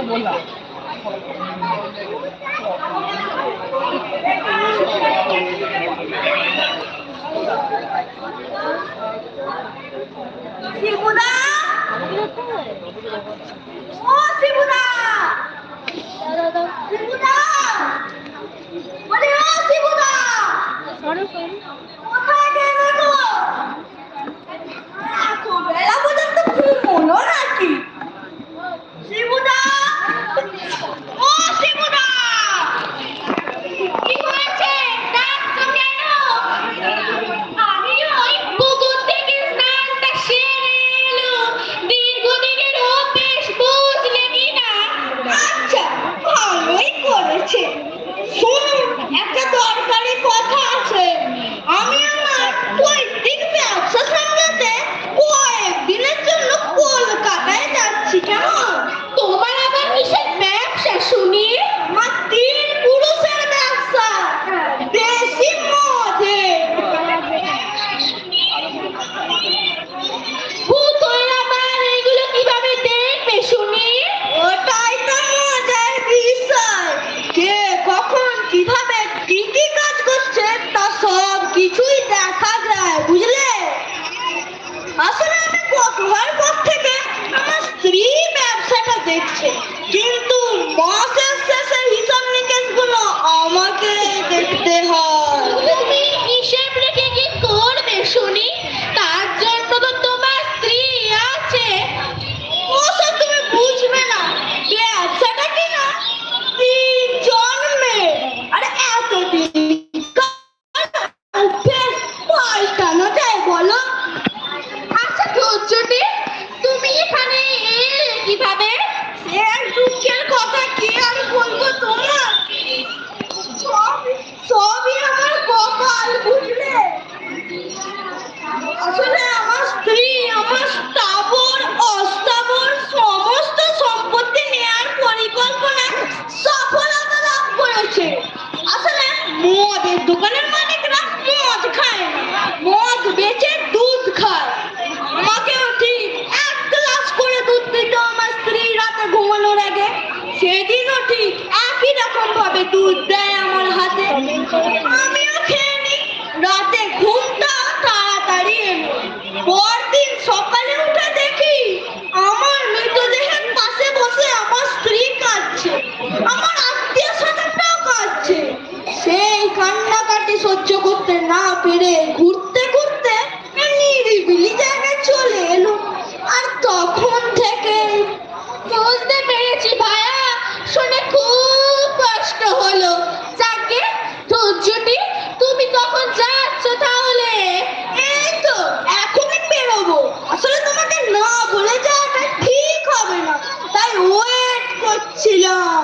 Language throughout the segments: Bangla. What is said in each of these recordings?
তো বললাম। শিবুদা! শিবুদা! কোথায় গেল আছে। শুনুন একটা দরকারি কথা with that. ছিলাম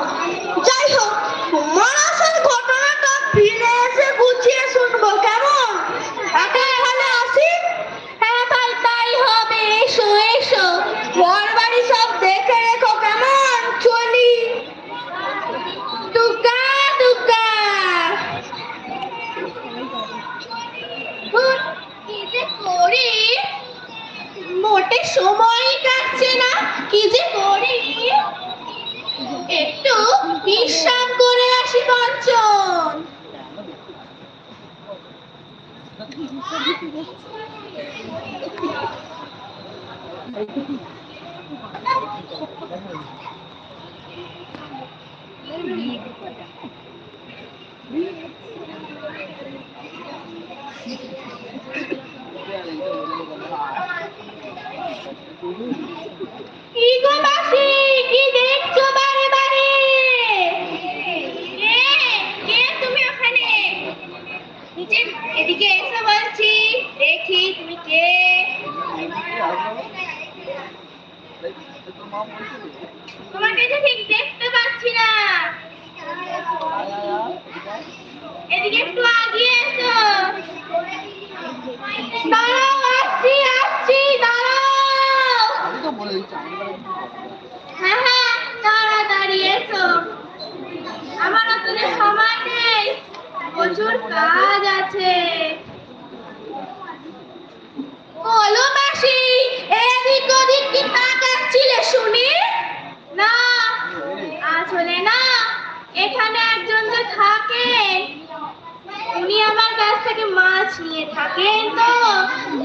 মাছ নিয়ে থাকেন তো?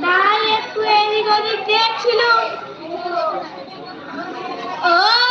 তাই একটু এদিক ওদিক দেখছিল ও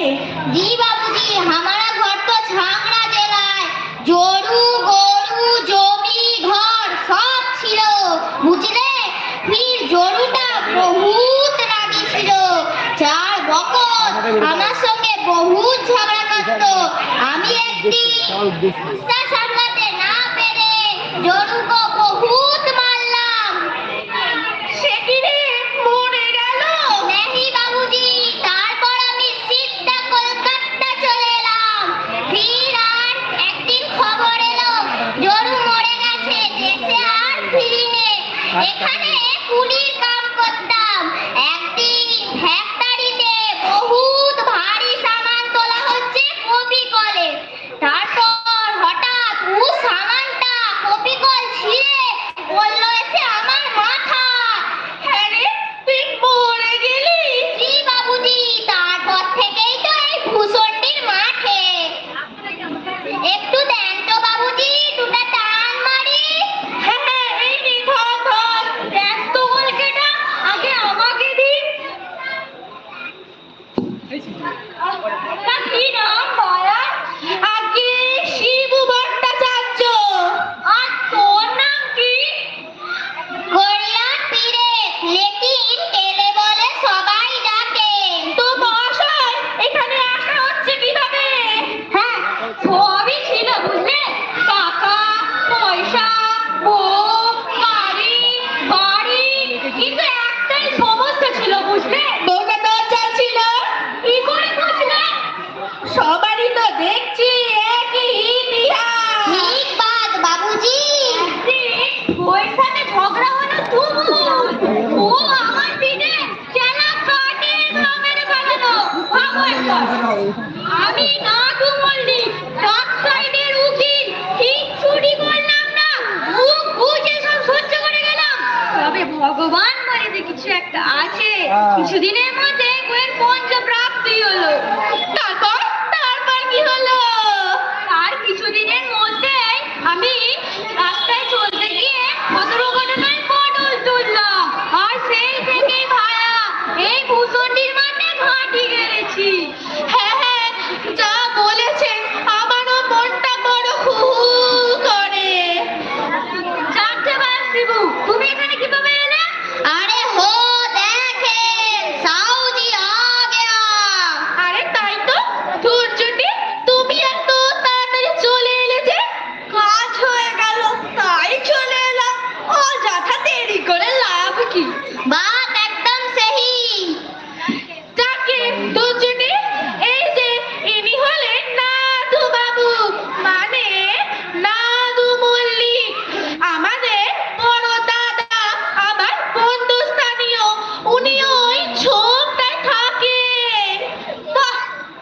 जी बाबू जी हमारा घर तो छाकड़ा जिला जोरू জমি, ঘর, সব ছিল। বুঝলে? ফির জরুটা বহুত রাগি ছিল। চার বকর আমার সঙ্গে বহুত ঝগড়া করতো। আমি একদিন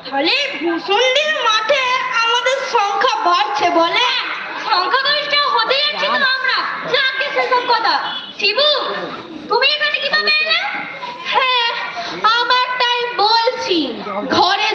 তাহলে ভূষণদের মাঠে আমাদের সংখ্যা বাড়ছে বলে? সংখ্যা গরিষ্ঠ হতে যাচ্ছি তো আমরা। যা যাকে সেসব কথা। শিবু তুমি এখানে কীভাবে এলে? হ্যাঁ আমারটাই বলছি। ঘরে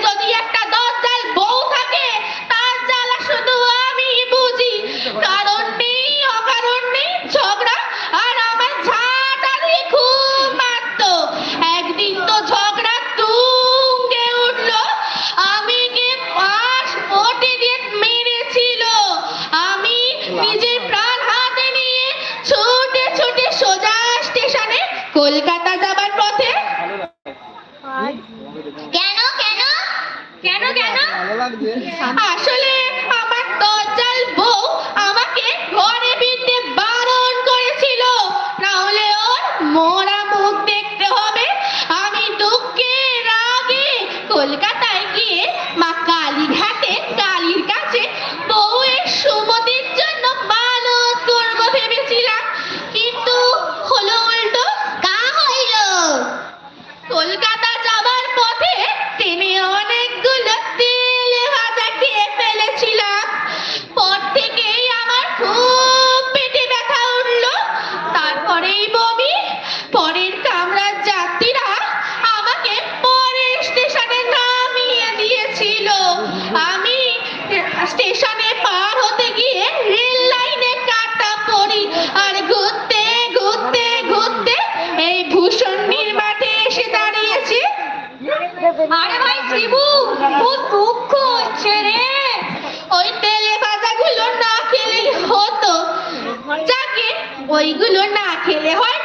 আরে ভাই, শিবু খুব দুঃখ হচ্ছে রে। ওই তেলে ভাজাগুলো না খেলেই হতো। যাকে ওইগুলো না খেলে হয়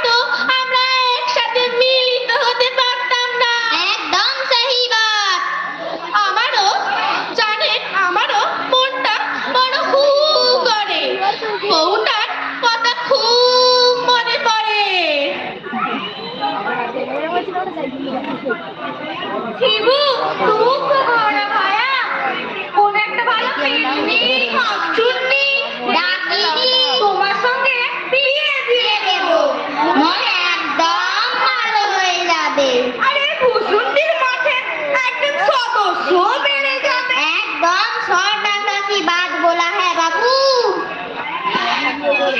আরে কুসুমটির মাঠে একজন সদস্য বেড়ে যাবে। একদম সর টাকা কি বাদ বলা হ্যাঁ বাবু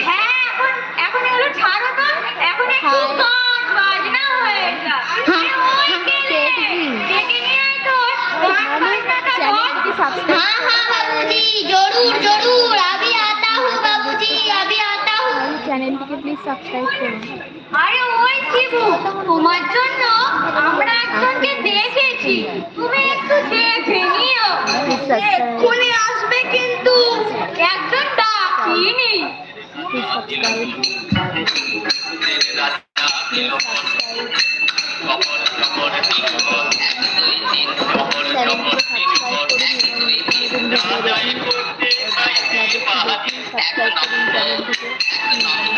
হ্যাঁ এখন এখন এগুলো ছাড়ো তো। এখন একটু গান বাজনা হয়ে যায় हाँ हाँ बाबूजी जरूर जरूर अभी आता हूँ बाबूजी अभी आता हूँ चैनल के प्लीज सब्सक्राइब करें আরে ওই শিবু তোমার জন্য আমরা একজনকে দেখেছি। তুমি একটু দেখে নিও। এক্ষুনি আসবে কিন্তু একজন ডাকিনি। সাবস্ক্রাইব করুন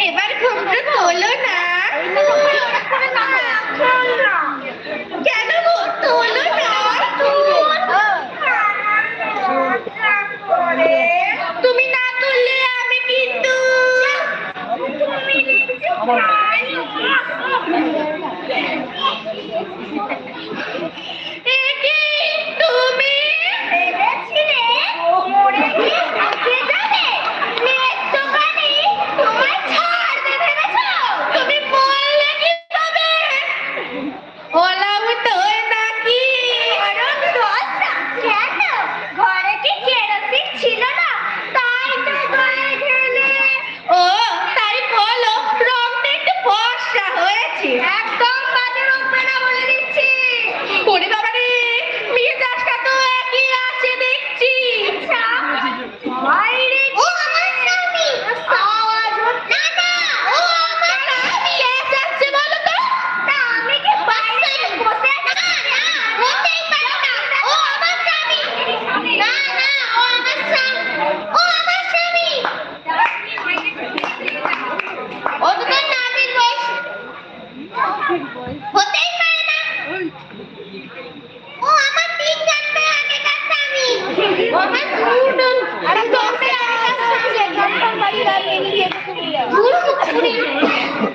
เอ๋บ้านคุณรึกหมูแล้นะ अरे तो